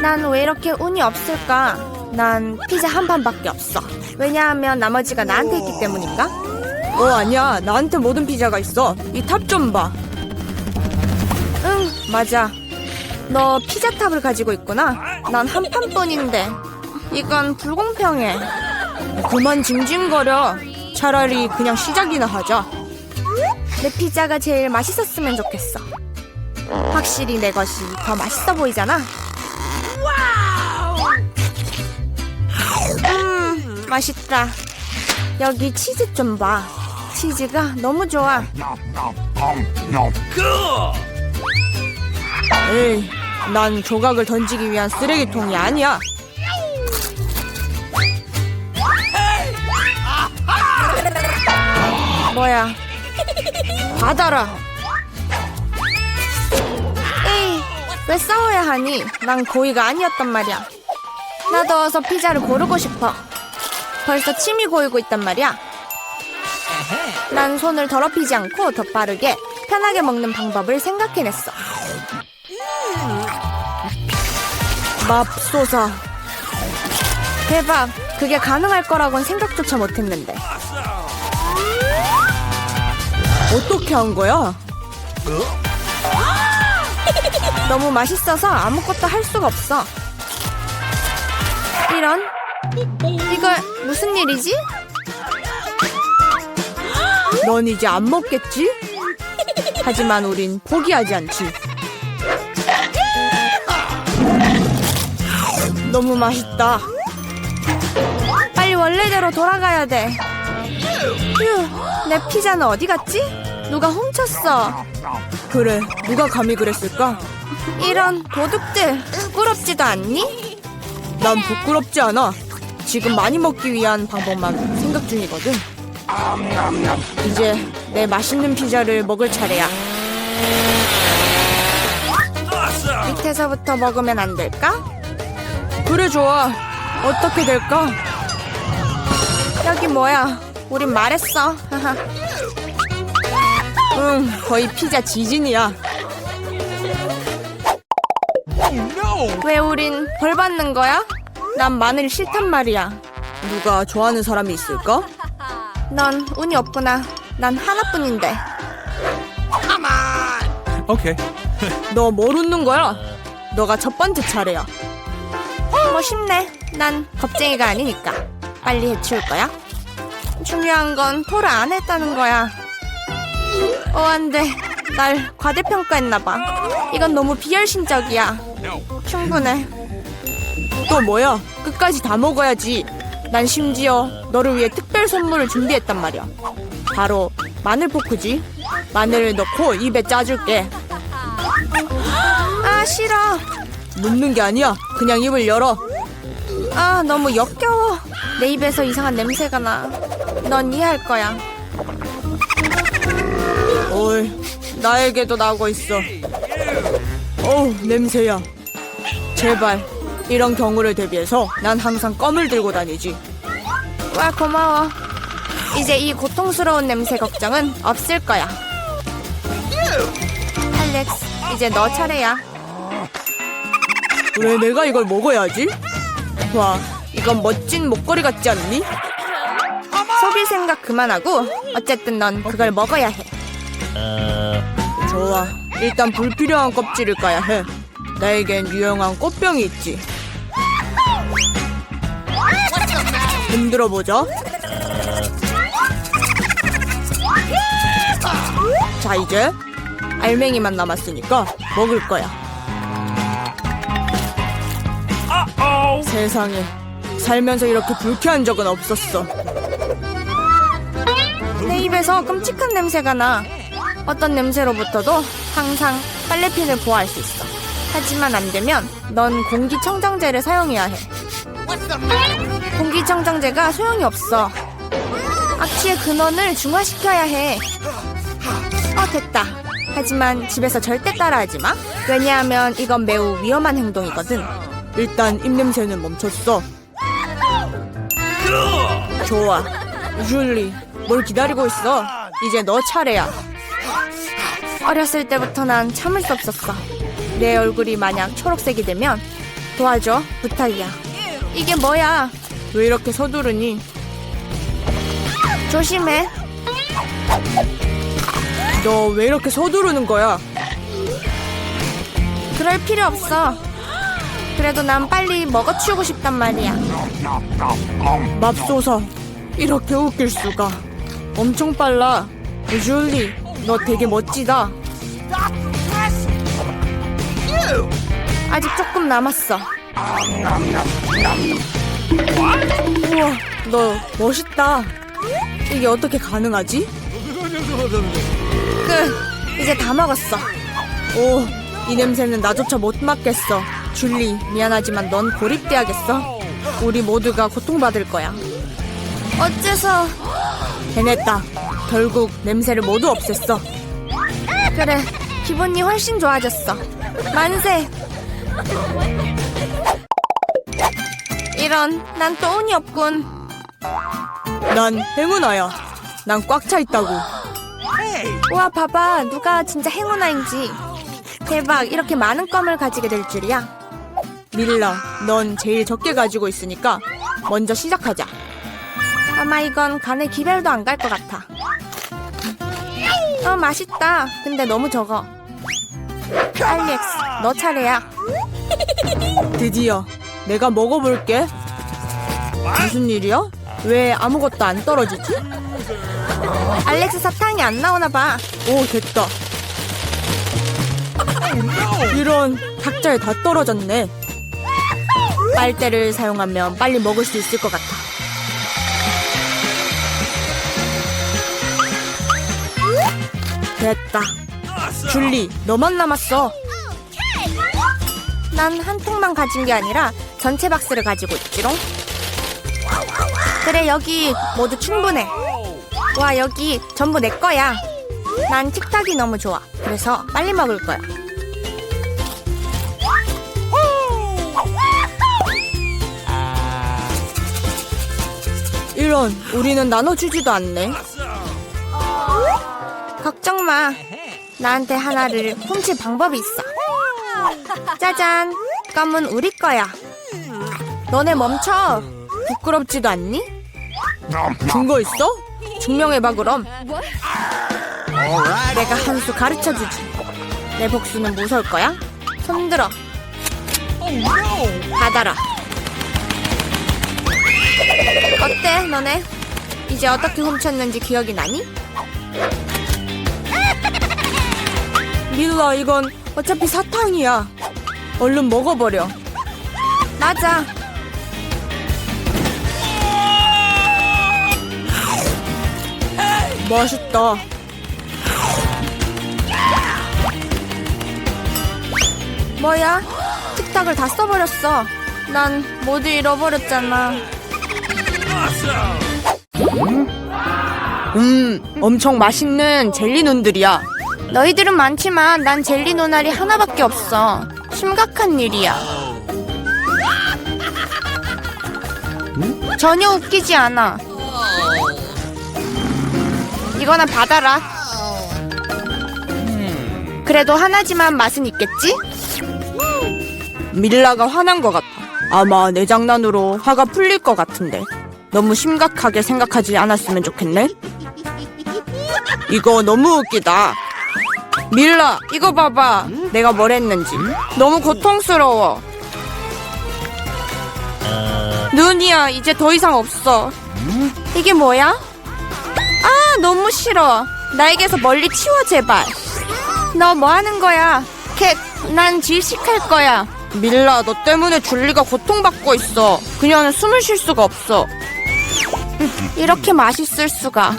난 왜 이렇게 운이 없을까? 난 피자 한 판밖에 없어. 왜냐하면 나머지가 나한테 있기 때문인가? 어 아니야 나한테 모든 피자가 있어 이 탑 좀 봐 응, 맞아. 너 피자 탑을 가지고 있구나. 난 한 판뿐인데. 이건 불공평해. 그만 징징거려 차라리 그냥 시작이나 하자 내 피자가 제일 맛있었으면 좋겠어. 확실히 내 것이 더 맛있어 보이잖아. 맛있다. 여기 치즈 좀 봐. 치즈가 너무 좋아. 에이 난 조각을 던지기 위한 쓰레기통이 아니야 뭐야? 받아라. 에이, 왜 싸워야 하니? 난 고의가 아니었단 말이야. 나도 어서 피자를 고르고 싶어. 벌써 침이 고이고 있단 말이야. 난 손을 더럽히지 않고 더 빠르게 편하게 먹는 방법을 생각해냈어. 맙소사 대박. 그게 가능할 거라고는 생각조차 못했는데. 어떻게 한 거야? 너무 맛있어서 아무것도 할 수가 없어. 이런? 이거 무슨 일이지? 넌 이제 안 먹겠지? 하지만 우린 포기하지 않지 너무 맛있다 빨리 원래대로 돌아가야 돼. 휴, 내 피자는 어디 갔지? 누가 훔쳤어. 그래 누가 감히 그랬을까? 이런 도둑들 부끄럽지도 않니? 난 부끄럽지 않아 지금 많이 먹기 위한 방법만 생각 중이거든 이제 내 맛있는 피자를 먹을 차례야 밑에서부터 먹으면 안 될까? 그래 좋아 어떻게 될까? 여기 뭐야? 우린 말했어. 응 거의 피자 지진이야 왜 우린 벌 받는 거야? 난 마늘 싫단 말이야. 누가 좋아하는 사람이 있을까? 넌 운이 없구나. 난 하나뿐인데. Okay. 너뭘 웃는 거야? 너가 첫 번째 차례야 뭐 쉽네. 난 겁쟁이가 아니니까. 빨리 해치울 거야. 중요한 건 토를 안 했다는 거야. 어, 안 돼. 날 과대평가했나 봐. 이건 너무 비열심적이야. 충분해. 또 뭐야? 끝까지 다 먹어야지. 난 심지어 너를 위해 특별 선물을 준비했단 말이야. 바로 마늘 포크지. 마늘을 넣고 입에 짜줄게. 아, 싫어. 눕는 게 아니야. 그냥 입을 열어. 아, 너무 역겨워. 내 입에서 이상한 냄새가 나. 넌 이해할 거야. 어이, 나에게도 나고 있어. 어우, 냄새야. 제발, 이런 경우를 대비해서 난 항상 껌을 들고 다니지. 와, 고마워. 이제 이 고통스러운 냄새 걱정은 없을 거야. 알렉스, 이제 너 차례야. 왜 내가 이걸 먹어야지? 와, 이건 멋진 목걸이 같지 않니? 속일 생각 그만하고 어쨌든 넌 그걸 먹어야 해. 좋아. 일단 불필요한 껍질을 까야 해. 나에겐 유용한 꽃병이 있지. 흔들어 보자. 자, 이제 알맹이만 남았으니까 먹을 거야. 세상에 살면서 이렇게 불쾌한 적은 없었어. 내 입에서 끔찍한 냄새가 나. 어떤 냄새로부터도 항상 빨래핀을 보호할 수 있어. 하지만 안 되면 넌 공기청정제를 사용해야 해. 공기청정제가 소용이 없어. 악취의 근원을 중화시켜야 해. 어, 됐다. 하지만 집에서 절대 따라하지 마. 왜냐하면 이건 매우 위험한 행동이거든. 일단 입냄새는 멈췄어. 좋아. 줄리, 뭘 기다리고 있어? 이제 너 차례야. 어렸을 때부터 난 참을 수 없었어. 내 얼굴이 만약 초록색이 되면 도와줘. 부탁이야. 이게 뭐야? 왜 이렇게 서두르니? 조심해. 너 왜 이렇게 서두르는 거야? 그럴 필요 없어. 그래도 난 빨리 먹어치우고 싶단 말이야. 맙소사. 이렇게 웃길 수가. 엄청 빨라. 줄리, 너 되게 멋지다. 아직 조금 남았어. 우와, 너 멋있다. 이게 어떻게 가능하지? 끝. 이제 다 먹었어. 오, 이 냄새는 나조차 못 맡겠어. 줄리, 미안하지만 넌 고립돼야겠어. 우리 모두가 고통받을 거야. 어째서 해냈다. 결국 냄새를 모두 없앴어. 그래. 기분이 훨씬 좋아졌어. 만세. 이런 난 또 운이 없군. 난 행운아야. 난 꽉 차 있다고. 우와 봐봐 누가 진짜 행운아인지. 대박 이렇게 많은 껌을 가지게 될 줄이야. 밀라, 넌 제일 적게 가지고 있으니까 먼저 시작하자. 아마 이건 간에 기별도 안 갈 것 같아. 어 맛있다. 근데 너무 적어. 알렉스 너 차례야. 드디어 내가 먹어볼게. 무슨 일이야? 왜 아무것도 안 떨어지지? 알렉스 사탕이 안 나오나 봐. 오, 됐다. 이런 탁자에 다 떨어졌네. 빨대를 사용하면 빨리 먹을 수 있을 것 같아. 됐다. 줄리, 너만 남았어. 난 한 통만 가진 게 아니라 전체 박스를 가지고 있지롱. 그래 여기 모두 충분해. 와 여기 전부 내 거야. 난 틱탁이 너무 좋아. 그래서 빨리 먹을 거야. 이런, 우리는 나눠주지도 않네. 걱정 마. 나한테 하나를 훔칠 방법이 있어. 짜잔. 껌은 우리 거야. 너네 멈춰. 부끄럽지도 않니? 증거 있어? 증명해봐 그럼. 내가 한 수 가르쳐 주지. 내 복수는 무서울 거야? 손들어. 받아라. 어때 너네? 이제 어떻게 훔쳤는지 기억이 나니? 밀라 이건 어차피 사탕이야. 얼른 먹어버려. 맞아. 맛있다. 뭐야? 틱탁을 다 써버렸어. 난 모두 잃어버렸잖아. 음, 엄청 맛있는 젤리 눈들이야. 너희들은 많지만 난 젤리 노날이 하나밖에 없어. 심각한 일이야. 전혀 웃기지 않아. 이거나 받아라. 그래도 하나지만 맛은 있겠지? 밀라가 화난 것 같아. 아마 내 장난으로 화가 풀릴 것 같은데. 너무 심각하게 생각하지 않았으면 좋겠네. 이거 너무 웃기다. 밀라, 이거 봐봐. 내가 뭘 했는지. 너무 고통스러워. 눈이야, 이제 더 이상 없어. 이게 뭐야? 아, 너무 싫어. 나에게서 멀리 치워, 제발. 너 뭐 하는 거야? 캣, 난 질식할 거야. 밀라, 너 때문에 줄리가 고통받고 있어. 그녀는 숨을 쉴 수가 없어. 이렇게 맛있을 수가.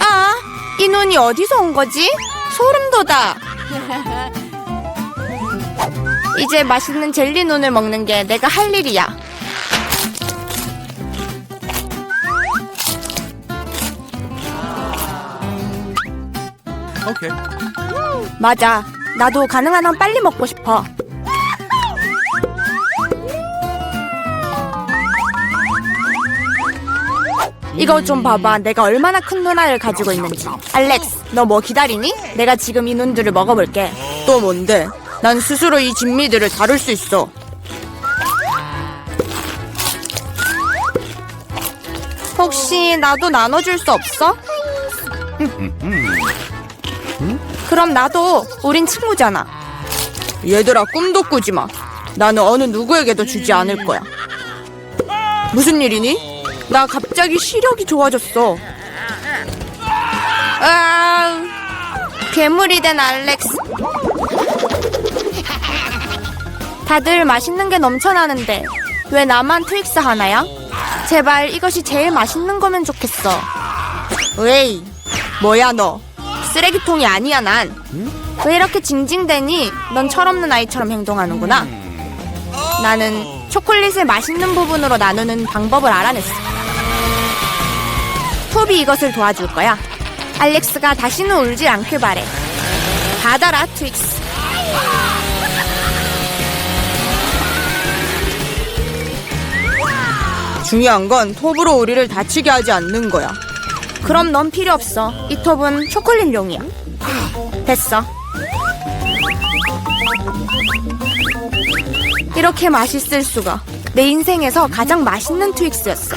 아, 이 눈이 어디서 온 거지? 소름 돋아. 이제 맛있는 젤리 눈을 먹는 게 내가 할 일이야. Okay. 맞아. 나도 가능한 한 빨리 먹고 싶어. 이거 좀 봐봐. 내가 얼마나 큰 누나를 가지고 있는지. 알렉스, 너 뭐 기다리니? 내가 지금 이 눈들을 먹어볼게. 또 뭔데? 난 스스로 이 진미들을 다룰 수 있어. 혹시 나도 나눠줄 수 없어? 그럼 나도 우린 친구잖아. 얘들아 꿈도 꾸지 마. 나는 어느 누구에게도 주지 않을 거야. 무슨 일이니? 나 갑자기 시력이 좋아졌어. 아, 괴물이 된 알렉스. 다들 맛있는 게 넘쳐나는데 왜 나만 트윅스 하나야? 제발 이것이 제일 맛있는 거면 좋겠어. 에이, 뭐야 너? 쓰레기통이 아니야 난. 왜 이렇게 징징대니? 넌 철없는 아이처럼 행동하는구나. 나는 초콜릿을 맛있는 부분으로 나누는 방법을 알아냈어. 톱이 이것을 도와줄 거야. 알렉스가 다시는 울지 않길 바래. 받아라, 트윅스. 중요한 건 톱으로 우리를 다치게 하지 않는 거야. 그럼 넌 필요 없어. 이 톱은 초콜릿용이야. 됐어. 이렇게 맛있을 수가. 내 인생에서 가장 맛있는 트윅스였어.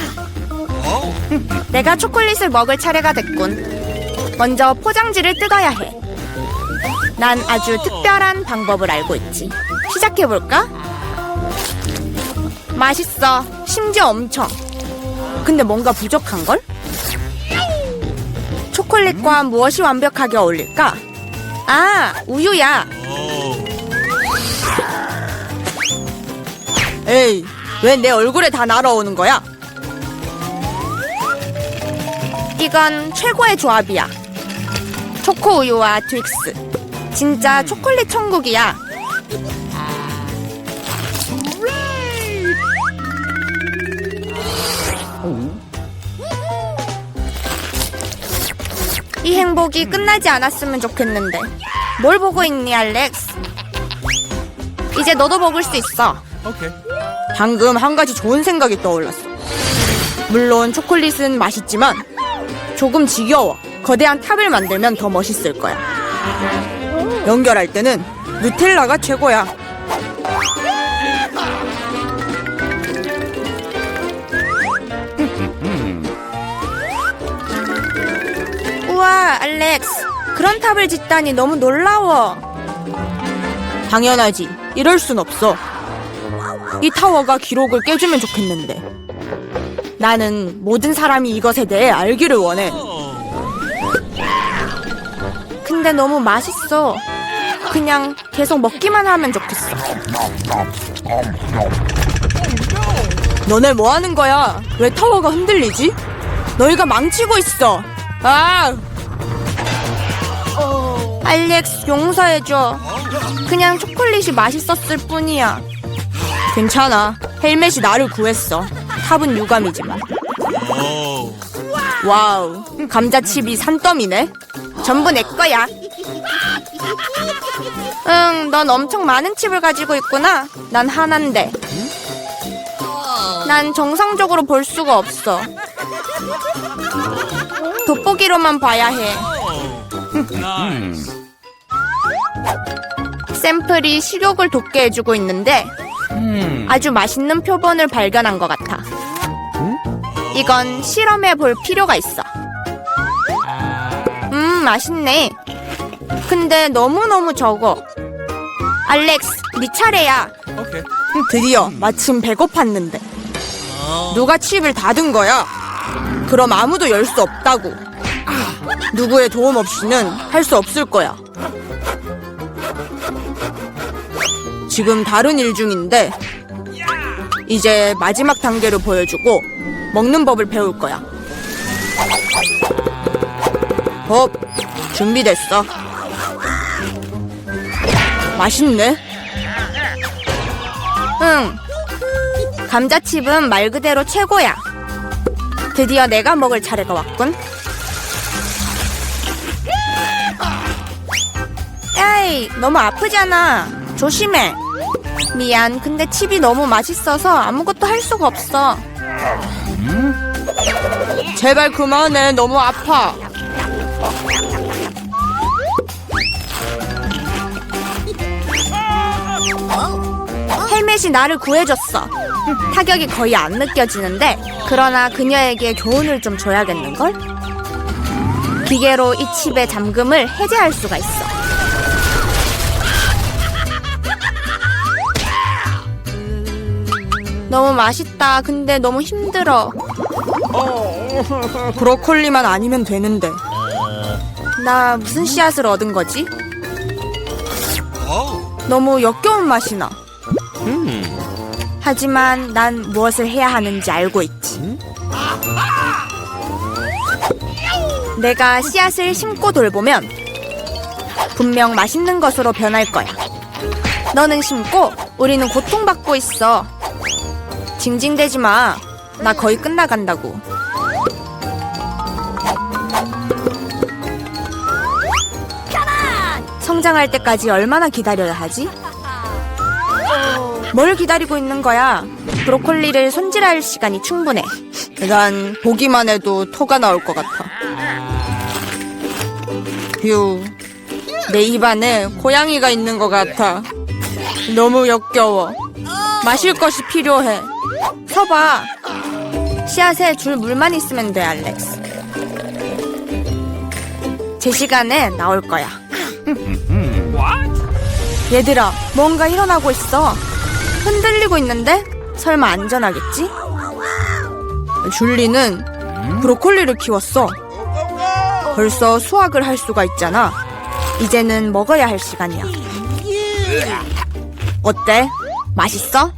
내가 초콜릿을 먹을 차례가 됐군. 먼저 포장지를 뜯어야 해. 난 아주 특별한 방법을 알고 있지. 시작해볼까? 맛있어. 심지어 엄청. 근데 뭔가 부족한걸? 초콜릿과 무엇이 완벽하게 어울릴까? 아, 우유야. 에이, 왜 내 얼굴에 다 날아오는 거야? 이건 최고의 조합이야. 초코 우유와 트윅스. 진짜 초콜릿 천국이야. 이 행복이 끝나지 않았으면 좋겠는데. 뭘 보고 있니, 알렉스? 이제 너도 먹을 수 있어. 방금 한 가지 좋은 생각이 떠올랐어. 물론 초콜릿은 맛있지만 조금 지겨워. 거대한 탑을 만들면 더 멋있을 거야. 연결할 때는 누텔라가 최고야. 알렉스. 그런 탑을 짓다니 너무 놀라워. 당연하지. 이럴 순 없어. 이 타워가 기록을 깨주면 좋겠는데. 나는 모든 사람이 이것에 대해 알기를 원해. 근데 너무 맛있어. 그냥 계속 먹기만 하면 좋겠어. 너네 뭐 하는 거야? 왜 타워가 흔들리지? 너희가 망치고 있어. 아, 알렉스, 용서해줘. 그냥 초콜릿이 맛있었을 뿐이야. 괜찮아. 헬멧이 나를 구했어. 탑은 유감이지만. 와우, 감자칩이 산더미네. 전부 내 거야. 응, 넌 엄청 많은 칩을 가지고 있구나. 난 하나인데. 난 정상적으로 볼 수가 없어. 돋보기로만 봐야 해. 샘플이 식욕을 돋게 해주고 있는데 아주 맛있는 표본을 발견한 것 같아. 이건 실험해 볼 필요가 있어. 음, 맛있네. 근데 너무너무 적어. 알렉스, 네 차례야. 드디어 마침 배고팠는데. 누가 칩을 닫은 거야? 그럼 아무도 열 수 없다고. 누구의 도움 없이는 할 수 없을 거야. 지금 다른 일 중인데 이제 마지막 단계를 보여주고 먹는 법을 배울 거야. 법 준비됐어. 맛있네. 응. 감자칩은 말 그대로 최고야. 드디어 내가 먹을 차례가 왔군. 에이, 너무 아프잖아. 조심해. 미안, 근데 칩이 너무 맛있어서 아무것도 할 수가 없어. 제발 그만해. 너무 아파. 셋이 나를 구해줬어. 타격이 거의 안 느껴지는데 그러나 그녀에게 교훈을 좀 줘야겠는걸? 기계로 이 칩의 잠금을 해제할 수가 있어. 너무 맛있다. 근데 너무 힘들어. 브로콜리만 아니면 되는데. 나 무슨 씨앗을 얻은 거지? 너무 역겨운 맛이 나. 하지만 난 무엇을 해야 하는지 알고 있지. 내가 씨앗을 심고 돌보면 분명 맛있는 것으로 변할 거야. 너는 심고 우리는 고통받고 있어. 징징대지 마. 나 거의 끝나간다고. 성장할 때까지 얼마나 기다려야 하지? 뭘 기다리고 있는 거야? 브로콜리를 손질할 시간이 충분해. 난 보기만 해도 토가 나올 것 같아. 휴, 내 입안에 고양이가 있는 것 같아. 너무 역겨워. 마실 것이 필요해. 서봐. 씨앗에 줄 물만 있으면 돼, 알렉스. 제 시간에 나올 거야. 얘들아, 뭔가 일어나고 있어. 흔들리고 있는데? 설마 안전하겠지? 줄리는 브로콜리를 키웠어. 벌써 수확을 할 수가 있잖아. 이제는 먹어야 할 시간이야. 어때? 맛있어?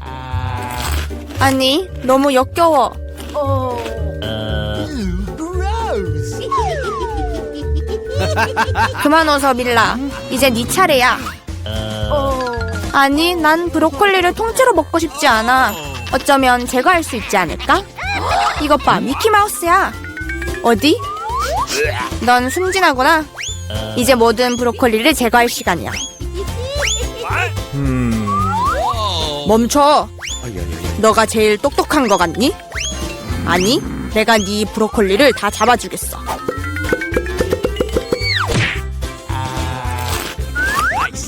아니, 너무 역겨워. 그만 웃어, 밀라. 이제 네 차례야. 아니, 난 브로콜리를 통째로 먹고 싶지 않아. 어쩌면 제거할 수 있지 않을까? 이것 봐, 미키마우스야. 어디? 넌 순진하구나. 이제 모든 브로콜리를 제거할 시간이야. 멈춰. 너가 제일 똑똑한 거 같니? 아니, 내가 네 브로콜리를 다 잡아주겠어.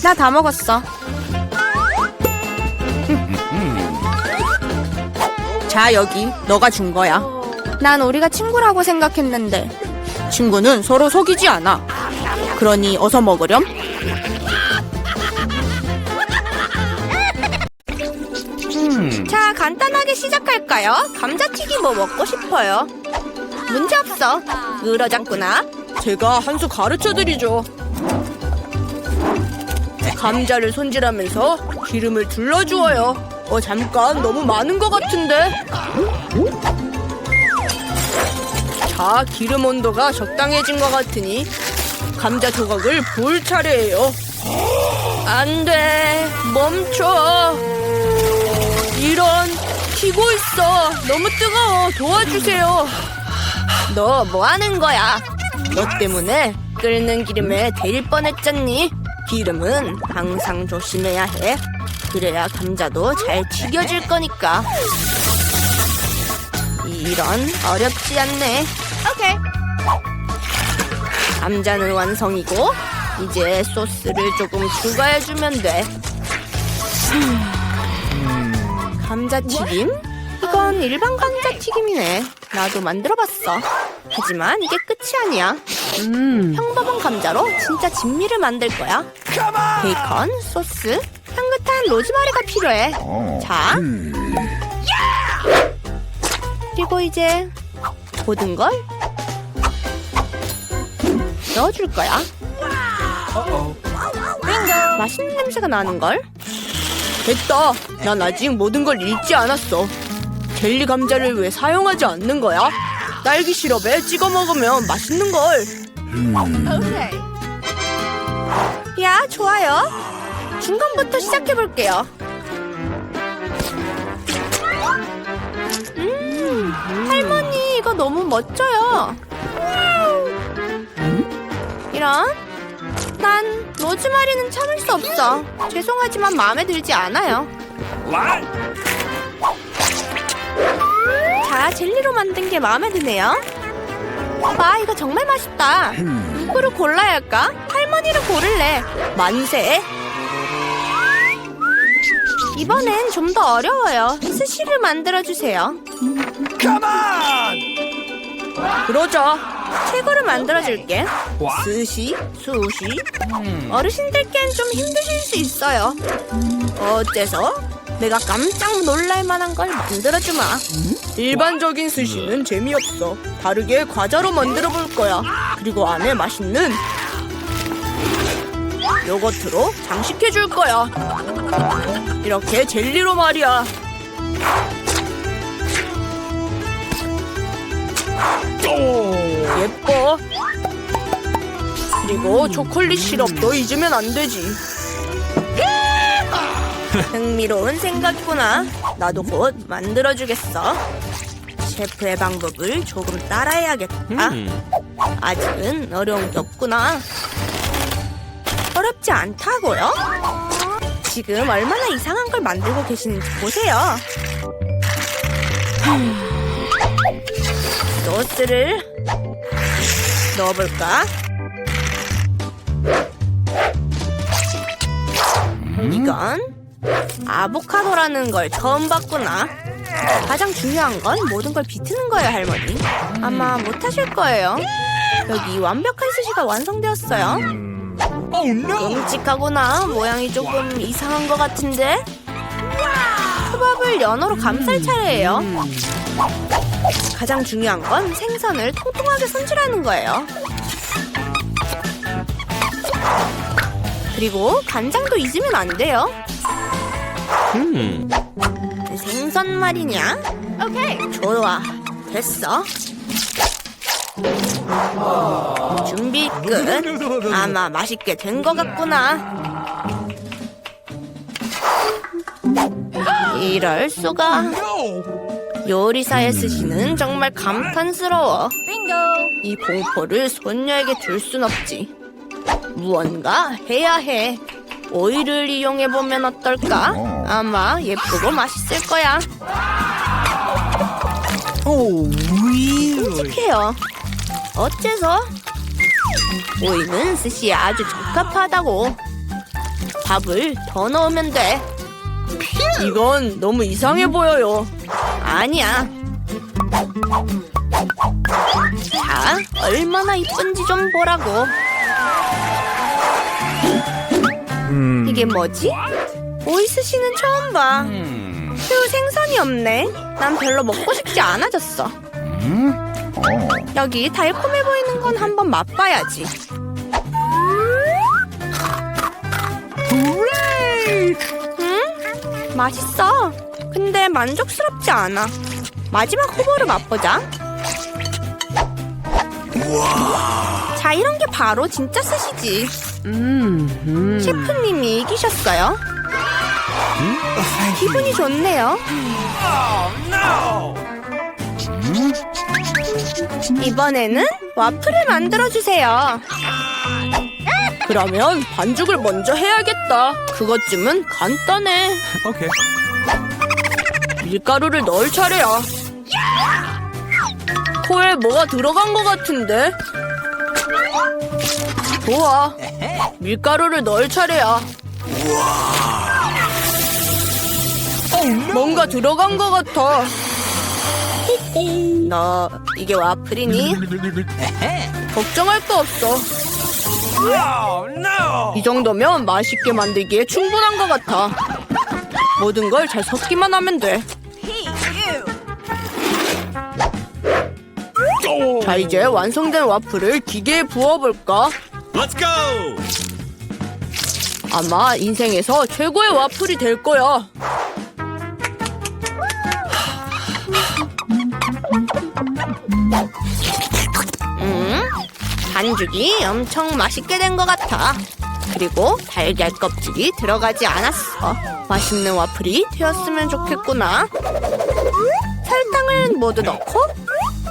나 다 먹었어. 자, 여기 너가 준 거야. 난 우리가 친구라고 생각했는데. 친구는 서로 속이지 않아. 그러니 어서 먹으렴. 자, 간단하게 시작할까요? 감자튀김 뭐 먹고 싶어요? 문제 없어. 늘어졌구나. 제가 한 수 가르쳐 드리죠. 감자를 손질하면서 기름을 둘러주어요. 어, 잠깐 너무 많은 것 같은데. 자, 기름 온도가 적당해진 것 같으니 감자 조각을 부을 차례예요. 안 돼, 멈춰. 이런, 튀고 있어. 너무 뜨거워. 도와주세요. 너 뭐 하는 거야? 너 때문에 끓는 기름에 데일 뻔했잖니. 기름은 항상 조심해야 해. 그래야 감자도 잘 튀겨질 거니까. 이런 어렵지 않네. 오케이. 감자는 완성이고 이제 소스를 조금 추가해주면 돼. 음, 감자튀김? 이건 일반 감자튀김이네. 나도 만들어봤어. 하지만 이게 끝이 아니야. 평범한 감자로 진짜 진미를 만들 거야. 베이컨, 소스, 향긋한 로즈마리가 필요해. 자, 그리고 이제 모든 걸 넣어줄 거야. 맛있는 냄새가 나는 걸. 됐다. 난 아직 모든 걸 읽지 않았어. 젤리 감자를 왜 사용하지 않는 거야? 딸기 시럽에 찍어 먹으면 맛있는 걸. 오케이. 야, 좋아요. 중간부터 시작해 볼게요. 음, 할머니 이거 너무 멋져요. 이런? 난 로즈마리는 참을 수 없어. 죄송하지만 마음에 들지 않아요. 자, 젤리로 만든 게 마음에 드네요. 와, 이거 정말 맛있다. 누구를 골라야 할까? 할머니를 고를래. 만세. 이번엔 좀 더 어려워요. 스시를 만들어주세요. 그러자. 최고를 만들어줄게. 스시, 수시. 어르신들께는 좀 힘드실 수 있어요. 어째서? 내가 깜짝 놀랄 만한 걸 만들어주마. 일반적인 스시는 재미없어. 다르게 과자로 만들어 볼 거야. 그리고 안에 맛있는 요거트로 장식해 줄 거야. 이렇게 젤리로 말이야. 예뻐. 그리고 초콜릿 시럽도 잊으면 안 되지. 흥미로운 생각이구나. 나도 곧 만들어주겠어. 셰프의 방법을 조금 따라해야겠다. 아직은 어려운 게 없구나. 어렵지 않다고요? 지금 얼마나 이상한 걸 만들고 계시는지 보세요. 소스를 넣어볼까? 이건 아보카도라는 걸 처음 봤구나. 가장 중요한 건 모든 걸 비트는 거예요, 할머니. 아마 못하실 거예요. 여기 완벽한 스시가 완성되었어요. 끔찍하구나. 모양이 조금 이상한 것 같은데? 초밥을 연어로 감쌀 차례예요. 가장 중요한 건 생선을 통통하게 손질하는 거예요. 그리고 간장도 잊으면 안 돼요. 생선 말이냐? 오케이. 좋아. 됐어. 준비 끝. 아마 맛있게 된 것 같구나. 이럴 수가. 요리사의 스시는 정말 감탄스러워. 이 공포를 손녀에게 줄 순 없지. 무언가 해야 해. 오일을 이용해 보면 어떨까? 아마 예쁘고 맛있을 거야. 끔찍해요. 어째서? 오이는 스시에 아주 적합하다고. 밥을 더 넣으면 돼. 이건 너무 이상해 보여요. 아니야. 자, 얼마나 이쁜지 좀 보라고. 이게 뭐지? 오이스시는 처음 봐. 휴, 생선이 없네. 난 별로 먹고 싶지 않아졌어. 여기 달콤해 보이는 건 한번 맛봐야지. 음? 맛있어. 근데 만족스럽지 않아. 마지막 후보를 맛보자. 자, 이런 게 바로 진짜 스시지. 셰프님 이 이기셨어요. 기분이 좋네요. 이번에는 와플을 만들어주세요. 그러면 반죽을 먼저 해야겠다. 그것쯤은 간단해. Okay. 밀가루를 넣을 차례야. 코에 뭐가 들어간 것 같은데? 좋아. 밀가루를 넣을 차례야. 뭔가 들어간 것 같아. 너 이게 와플이니? 걱정할 거 없어. 이 정도면 맛있게 만들기에 충분한 것 같아. 모든 걸 잘 섞기만 하면 돼. 자, 이제 완성된 와플을 기계에 부어볼까? Let's go! 아마 인생에서 최고의 와플이 될 거야. 음, 반죽이 엄청 맛있게 된 것 같아. 그리고 달걀 껍질이 들어가지 않았어. 맛있는 와플이 되었으면 좋겠구나. 설탕을 모두 넣고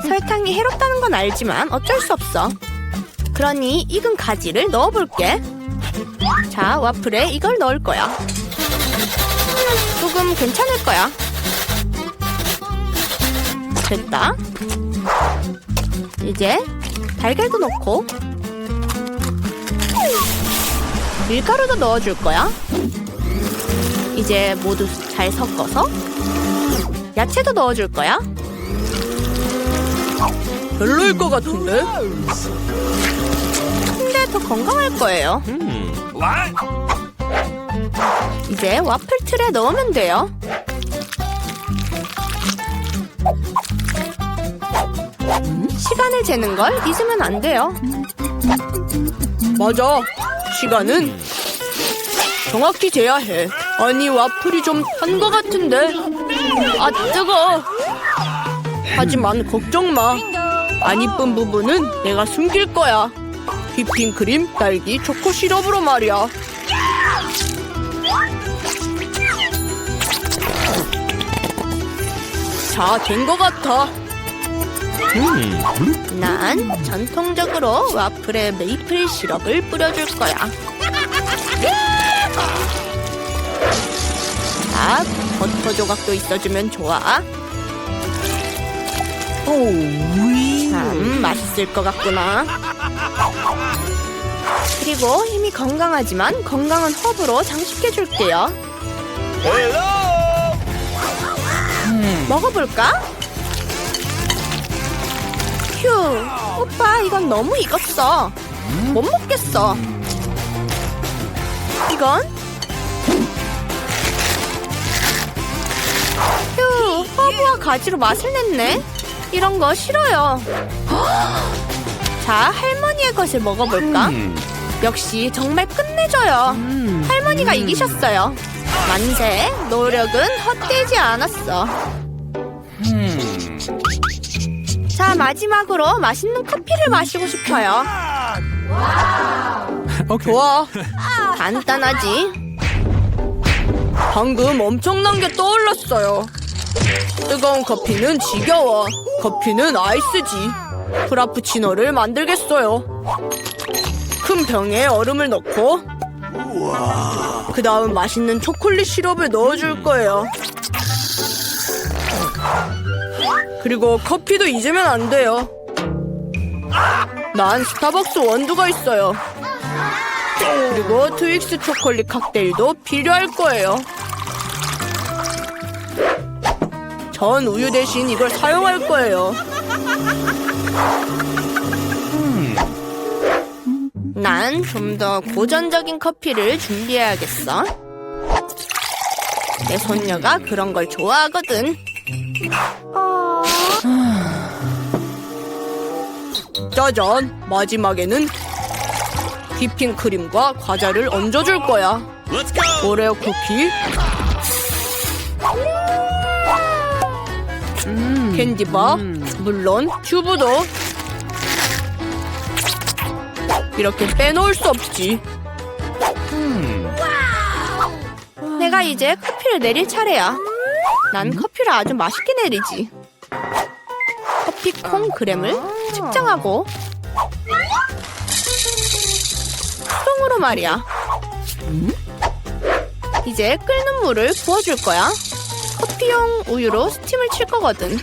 설탕이 해롭다는 건 알지만 어쩔 수 없어. 그러니 익은 가지를 넣어볼게. 자, 와플에 이걸 넣을 거야. 조금 괜찮을 거야. 됐다. 이제 달걀도 넣고 밀가루도 넣어줄 거야. 이제 모두 잘 섞어서 야채도 넣어줄 거야. 별로일 것 같은데? 근데 더 건강할 거예요. 이제 와플 틀에 넣으면 돼요. 시간을 재는 걸 잊으면 안 돼요. 맞아. 시간은 정확히 재야 해. 아니 와플이 좀 탄 것 같은데. 아 뜨거. 하지만 걱정 마. 안 이쁜 부분은 내가 숨길 거야. 휘핑크림, 딸기, 초코 시럽으로 말이야. 자, 된 것 같아. 난 전통적으로 와플에 메이플 시럽을 뿌려줄 거야. 자, 버터 조각도 있어주면 좋아. 참 맛있을 것 같구나. 그리고 이미 건강하지만 건강한 허브로 장식해줄게요. 먹어볼까? 휴, 오빠 이건 너무 익었어. 못 먹겠어. 이건? 휴, 허브와 가지로 맛을 냈네. 이런 거 싫어요. 자, 할머니의 것을 먹어볼까? 역시 정말 끝내줘요. 할머니가 이기셨어요. 만세, 노력은 헛되지 않았어. 자, 마지막으로 맛있는 커피를 마시고 싶어요. 좋아. 간단하지? 방금 엄청난 게 떠올랐어요. 뜨거운 커피는 지겨워. 커피는 아이스지. 프라푸치노를 만들겠어요. 큰 병에 얼음을 넣고 그 다음 맛있는 초콜릿 시럽을 넣어줄 거예요. 그리고 커피도 잊으면 안 돼요. 난 스타벅스 원두가 있어요. 그리고 트윅스 초콜릿 칵테일도 필요할 거예요. 전 우유 대신 이걸 사용할 거예요. 난 좀 더 고전적인 커피를 준비해야겠어. 내 손녀가 그런 걸 좋아하거든. 짜잔! 마지막에는 휘핑 크림과 과자를 얹어줄 거야. 오레오 쿠키. 캔디바. 물론 튜브도. 이렇게 빼놓을 수 없지. 내가 이제 커피를 내릴 차례야. 난 커피를 아주 맛있게 내리지. 커피 콩 그램을 측정하고 수동으로 말이야. 이제 끓는 물을 부어줄 거야. 커피용 우유로 스팀을 칠 거거든.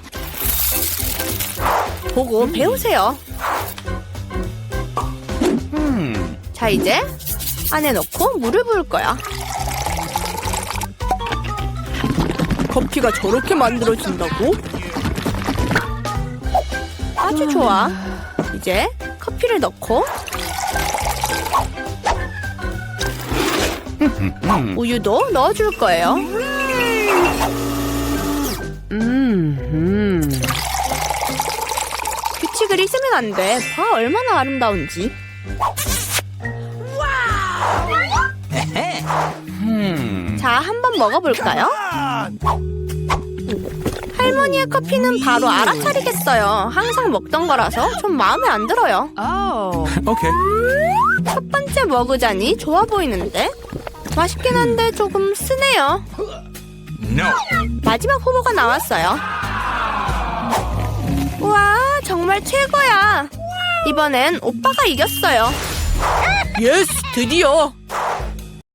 보고 배우세요. 자 이제 안에 넣고 물을 부을 거야. 커피가 저렇게 만들어진다고? 아주 좋아. 이제 커피를 넣고 우유도 넣어줄 거예요. 규 칙을 잊으면 안 돼. 봐 얼마나 아름다운지. 자, 한번 먹어볼까요? 할머니의 커피는 바로 알아차리겠어요. 항상 먹던 거라서 좀 마음에 안 들어요. 첫 번째 먹으자니 좋아 보이는데 맛있긴 한데 조금 쓰네요. No. 마지막 후보가 나왔어요. 우와 정말 최고야. 이번엔 오빠가 이겼어요. 예스! 드디어!